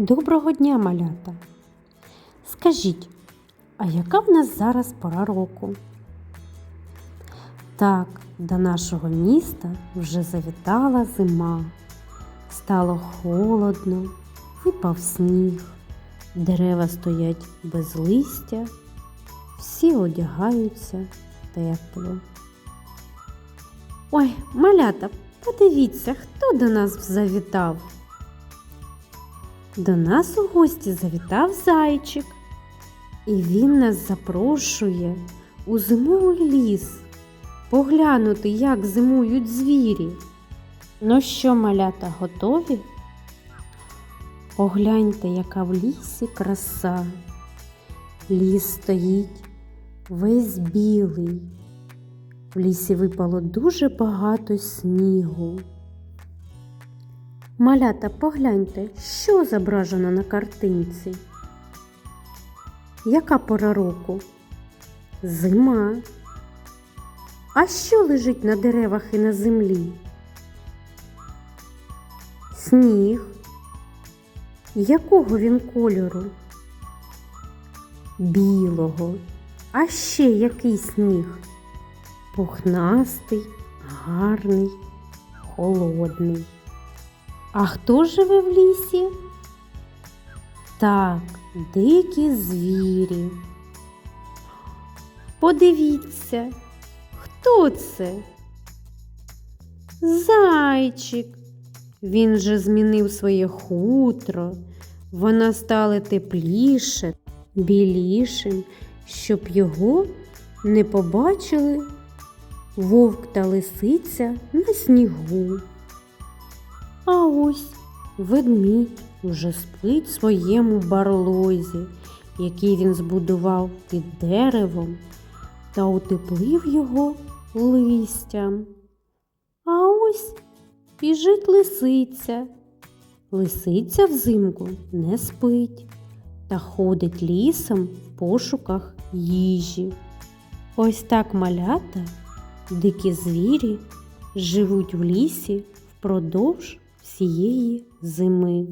Доброго дня, малята! Скажіть, а яка в нас зараз пора року? Так, до нашого міста вже завітала зима. Стало холодно, випав сніг, дерева стоять без листя, всі одягаються тепло. Ой, малята, подивіться, хто до нас завітав. До нас у гості завітав зайчик, і він нас запрошує у зимовий ліс поглянути, як зимують звірі. Ну що, малята, готові? Погляньте, яка в лісі краса. Ліс стоїть весь білий. В лісі випало дуже багато снігу. Малята, погляньте, що зображено на картинці. Яка пора року? Зима. А що лежить на деревах і на землі? Сніг. Якого він кольору? Білого. А ще який сніг? Пухнастий, гарний, холодний. А хто живе в лісі? Так, дикі звірі. Подивіться, хто це? Зайчик. Він же змінив своє хутро, вона стала тепліше, білішим, щоб його не побачили вовк та лисиця на снігу. А ось ведмідь уже спить своєму барлозі, який він збудував під деревом та утеплив його листям. А ось біжить лисиця. Лисиця взимку не спить та ходить лісом в пошуках їжі. Ось так малята, дикі звірі живуть в лісі впродовж всієї зими.